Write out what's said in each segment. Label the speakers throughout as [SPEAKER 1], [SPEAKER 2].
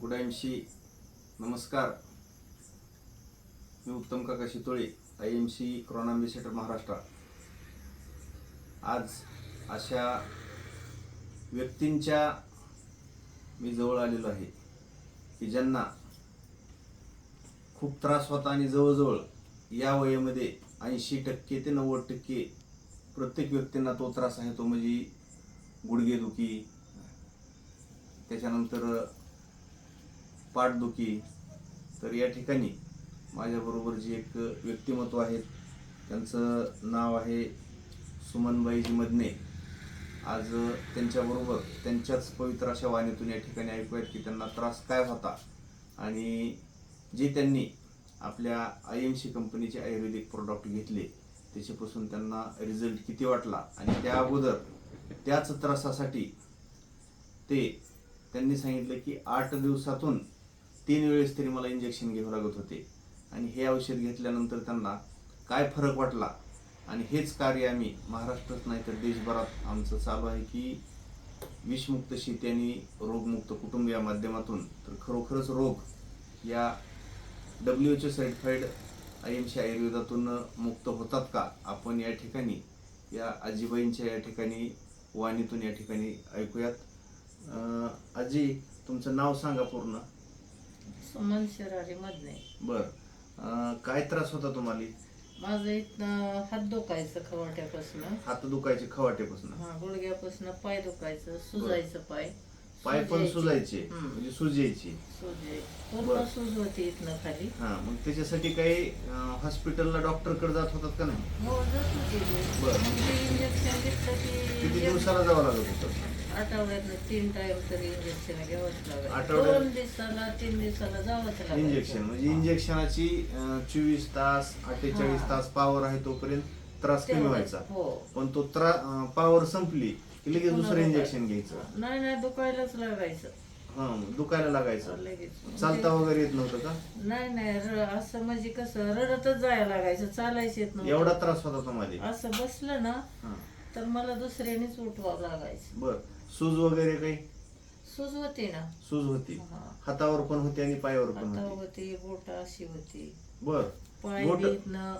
[SPEAKER 1] गुडाईमशी नमस्कार. मी Uttam Kaka Shitole I M C क्रॉनांबी centre Maharashtra. आज अशा व्यक्तींच्या मी जवळ आलेलो आहे की ज्यांना खूप त्रास होता आणि जवळजवळ या वयामध्ये ऐंशी टक्के ते नव्वद टक्के प्रत्येक व्यक्तींना तो त्रास आहे तो म्हणजे गुडघेदुखी त्याच्यानंतर पाठदुखी तर या ठिकाणी माझ्याबरोबर जे एक व्यक्तिमत्व आहेत त्यांचं नाव आहे सुमनबाईजी मदने. आज त्यांच्याबरोबर त्यांच्याच पवित्र अशा वाणीतून या ठिकाणी ऐकूयात की त्यांना त्रास काय होता आणि जे त्यांनी आपल्या आय एम सी कंपनीचे आयुर्वेदिक प्रोडक्ट घेतले त्याच्यापासून त्यांना रिझल्ट किती वाटला आणि त्या अगोदर त्याच त्रासासाठी ते त्यांनी सांगितलं की आठ दिवसातून तीन वेळेस तरी मला इंजेक्शन घ्यावं लागत होते. आणि हे औषध घेतल्यानंतर त्यांना काय फरक वाटला? आणि हेच कार्य आम्ही महाराष्ट्रात नाही तर देशभरात आमचं चालू आहे की विषमुक्त शेती आणि रोगमुक्त कुटुंब या माध्यमातून. तर खरोखरच रोग या W H certified I M C आयुर्वेदातून मुक्त होतात का? आपण या ठिकाणी या आजीबाईंच्या या ठिकाणी वाणीतून या ठिकाणी ऐकूयात. आजी तुमचं नाव सांगा पूर्ण.
[SPEAKER 2] सुमन शिरारी मधने
[SPEAKER 1] बर. अं, काय त्रास होता तुम्हाला?
[SPEAKER 2] माझं इथनं हात दुखायचं खवाट्यापासून.
[SPEAKER 1] हात दुखायचे खवाटेपासून
[SPEAKER 2] हा गुडघ्यापासून पाय दुखायचं सुजायचं पाय.
[SPEAKER 1] पाय पण
[SPEAKER 2] सुजायची. हम्म.
[SPEAKER 1] म्हणजे सुजायची.
[SPEAKER 2] पूर्ण
[SPEAKER 1] बरं.
[SPEAKER 2] सूज होती इथनं खाली.
[SPEAKER 1] हा मग त्याच्यासाठी काही अं, हॉस्पिटलला डॉक्टरकडे जात होतात का नाही?
[SPEAKER 2] हो जात होती मी.
[SPEAKER 1] बरं.
[SPEAKER 2] मग ते इंजेक्शन घेतलं
[SPEAKER 1] किती
[SPEAKER 2] की
[SPEAKER 1] दिवसाला जावं लागत होतं?
[SPEAKER 2] आठवड्यातनं तीन टाइम तरी इंजेक्शन घ्यावंच लागेल.
[SPEAKER 1] आठवड्यात-
[SPEAKER 2] दोन दिवसाला तीन दिवसाला जावंच लागेल.
[SPEAKER 1] इंजेक्शन म्हणजे इंजेक्शनाची चोवीस तास अठ्ठेचाळीस. तास पॉवर आहे तोपर्यंत त्रास कमी व्हायचा.
[SPEAKER 2] हो.
[SPEAKER 1] पण तो त्रा पॉवर संपली की लगेच दुसरं. इंजेक्शन घ्यायचं.
[SPEAKER 2] नाही नाही दुखायलाच लागायचं.
[SPEAKER 1] हा दुखायला लागायचं.
[SPEAKER 2] लगेच.
[SPEAKER 1] चालता वगैरे येत नव्हतं का?
[SPEAKER 2] नाही नाही र- असं म्हणजे कसं रडतच जायला लागायचं चालायचं येत नव्हतं.
[SPEAKER 1] एवढा त्रास होता तुम्हाला?
[SPEAKER 2] असं बसलं ना
[SPEAKER 1] हा.
[SPEAKER 2] तर मला दुसऱ्यानेच उठवावं लागायचं.
[SPEAKER 1] बर. सूज वगैरे काही?
[SPEAKER 2] सूज होती ना.
[SPEAKER 1] सूज होती.
[SPEAKER 2] हा.
[SPEAKER 1] हातावर पण होती आणि पायावर पण
[SPEAKER 2] हाता.
[SPEAKER 1] होती
[SPEAKER 2] होती बोट अशी होती.
[SPEAKER 1] बर.
[SPEAKER 2] पाय
[SPEAKER 1] बोट
[SPEAKER 2] बीतनं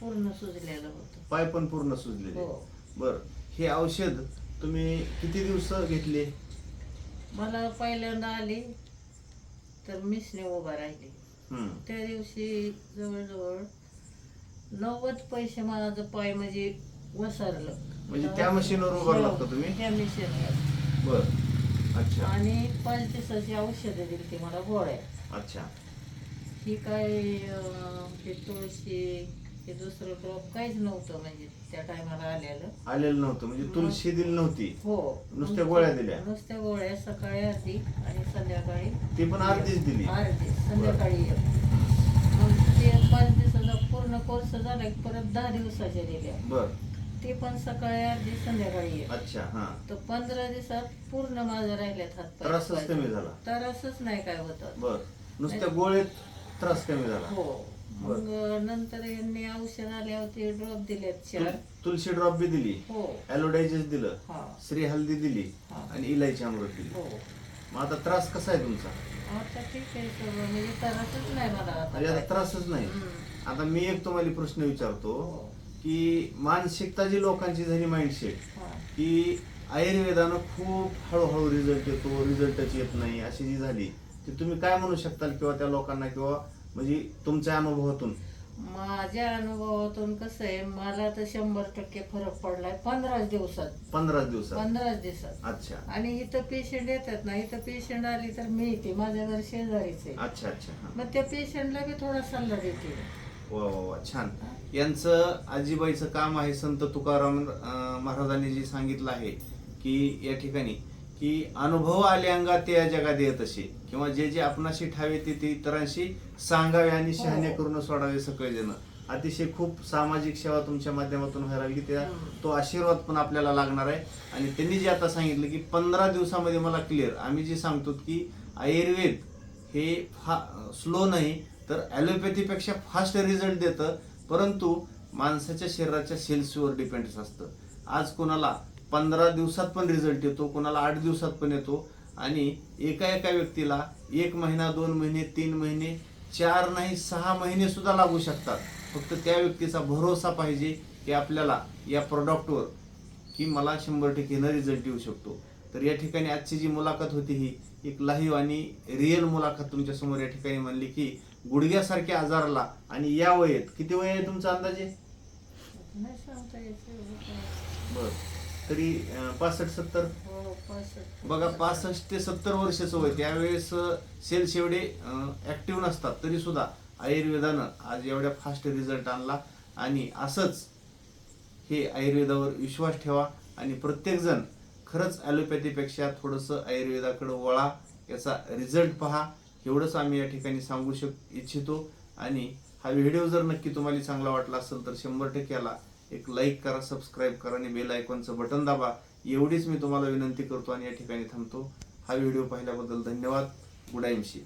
[SPEAKER 2] पूर्ण सुजलेलं होतं.
[SPEAKER 1] पाय पण पूर्ण सुजलेले.
[SPEAKER 2] हो.
[SPEAKER 1] बर. हे औषध तुम्ही किती दिवस घेतले?
[SPEAKER 2] मला पहिल्यांदा आली तर मिसने उभा राहिली.
[SPEAKER 1] हम्म.
[SPEAKER 2] त्या दिवशी जवळजवळ नव्वद पैसे माझं पाय म्हणजे वसरलं
[SPEAKER 1] म्हणजे त्या मशीनवर उभारलात का तुम्ही?
[SPEAKER 2] त्या मशीनवर.
[SPEAKER 1] बर. अच्छा.
[SPEAKER 2] आणि पाच दिवसाची औषधं दिली ती मला गोळ्या.
[SPEAKER 1] अच्छा.
[SPEAKER 2] ही काय अं, हे तुळशी हे दुसरं ड्रॉप काहीच नव्हतं म्हणजे त्या टायमाला आलेलं.
[SPEAKER 1] आलेलं नव्हतं. म्हणजे तुलशी दिली नव्हती.
[SPEAKER 2] हो.
[SPEAKER 1] नुसत्या गोळ्या दिल्या?
[SPEAKER 2] नुसत्या गोळ्या सकाळी अर्धी आणि संध्याकाळी.
[SPEAKER 1] ती पण अर्धीच दिली.
[SPEAKER 2] अर्धी. संध्याकाळी एक. मग ते पाच दिवसाचा पूर्ण कोर्स झाला की परत दहा दिवसाच्या दिल्या.
[SPEAKER 1] बर.
[SPEAKER 2] ते पण सकाळी अर्धी संध्याकाळी.
[SPEAKER 1] अच्छा हा.
[SPEAKER 2] तर पंधरा दिवसात पूर्ण माझं राहिल्यात हात
[SPEAKER 1] त्रासच कमी झाला.
[SPEAKER 2] त्रासच नाही काय होत.
[SPEAKER 1] बर. नुसत्या गोळ्यात त्रास कमी झाला.
[SPEAKER 2] हो. मग नंतर यांनी औषध आल्यावर ते ड्रॉप दिलेत चार.
[SPEAKER 1] तुल- तुलसी ड्रॉप बी दिली.
[SPEAKER 2] हो.
[SPEAKER 1] ॲलोडायजेस दिलं.
[SPEAKER 2] हा.
[SPEAKER 1] श्री हल्दी दिली.
[SPEAKER 2] हा.
[SPEAKER 1] आणि इलायची अमृत दिली.
[SPEAKER 2] हो.
[SPEAKER 1] मग आता त्रास कसा आहे तुमचा?
[SPEAKER 2] आता ठीक आहे सगळं. म्हणजे त्रासच नाही मला आता
[SPEAKER 1] म्हणजे आता. त्रासच नाही.
[SPEAKER 2] हम्म.
[SPEAKER 1] आता मी एक तुम्हाला प्रश्न विचारतो.
[SPEAKER 2] हो.
[SPEAKER 1] की मानसिकता जी लोकांची झाली माइंडसेट. की आयुर्वेदानं खूप हळूहळू रिझल्ट येतो रिझल्टच येत नाही अशी जी झाली ती तुम्ही काय म्हणू शकताल किंवा त्या लोकांना किंवा म्हणजे तुमच्या अनुभवातून?
[SPEAKER 2] माझ्या अनुभवातून कसं आहे मला तर शंभर टक्के फरक पडलाय पंधराच दिवसात.
[SPEAKER 1] पंधरा दिवसात?
[SPEAKER 2] पंधराच दिवसात.
[SPEAKER 1] अच्छा.
[SPEAKER 2] आणि इथं पेशंट येतात ना इथं पेशंट आली तर मी येते माझ्या घर शेजारीच आहे.
[SPEAKER 1] अच्छा अच्छा हा.
[SPEAKER 2] मग त्या पेशंटला बी थोडा सल्ला देते.
[SPEAKER 1] वा वा वा छान. यांचं आजीबाईचं काम आहे संत तुकाराम महाराजांनी जे सांगितलं आहे की या ठिकाणी की अनुभव आले अंगात ते या जगात येत असे. किंवा जे जे आपणाशी ठावे ते ते इतरांशी सांगावे आणि शहाणे
[SPEAKER 2] हो.
[SPEAKER 1] करून सोडावे सगळेजण. अतिशय खूप सामाजिक सेवा तुमच्या माध्यमातून व्हायला लागली. त्या
[SPEAKER 2] हम्म.
[SPEAKER 1] तो आशीर्वाद पण आपल्याला लागणार आहे. आणि त्यांनी जे आता सांगितलं की पंधरा दिवसामध्ये मला क्लिअर आम्ही जे सांगतो की आयुर्वेद हे फा स्लो नाही तर ॲलोपॅथीपेक्षा फास्ट रिझल्ट देतं परंतु माणसाच्या शरीराच्या सेल्सवर डिपेंड्स असतं. आज कोणाला पंधरा दिवसात पण रिझल्ट येतो कोणाला आठ दिवसात पण येतो आणि एका एका व्यक्तीला एक महिना दोन महिने तीन महिने चार नाही सहा महिने सुद्धा लागू शकतात. फक्त त्या व्यक्तीचा भरोसा पाहिजे की आपल्याला या प्रॉडक्टवर की मला शंभर टक्के न रिझल्ट येऊ शकतो. तर या ठिकाणी आजची जी मुलाखत होती ही एक लाईव्ह आणि रिअल मुलाखत तुमच्यासमोर या ठिकाणी म्हणली की गुडघ्यासारख्या आजाराला आणि या वयात किती वय आहे तुमचा अंदाजे? बर. तरी पासष्ट सत्तर? बघा पासष्ट ते सत्तर वर्षाचं वय त्यावेळेस सेल्स एवढे ऍक्टिव्ह नसतात तरी सुद्धा आयुर्वेदानं आज एवढ्या फास्ट रिझल्ट आणला आणि असंच हे आयुर्वेदावर विश्वास ठेवा आणि प्रत्येकजण खरंच ॲलोपॅथीपेक्षा थोडंसं आयुर्वेदाकडं वळा याचा रिझल्ट पहा. एवढंच आम्ही या ठिकाणी सांगू शक इच्छितो. आणि हा व्हिडिओ जर नक्की तुम्हाला चांगला वाटला असेल तर शंभर टक्क्याला एक लाईक करा सबस्क्राईब करा आणि बेल आयकॉनचं बटन दाबा. एवढीच मी तुम्हाला विनंती करतो आणि या ठिकाणी थांबतो. हा व्हिडिओ पाहिल्याबद्दल धन्यवाद. गुड आयमशी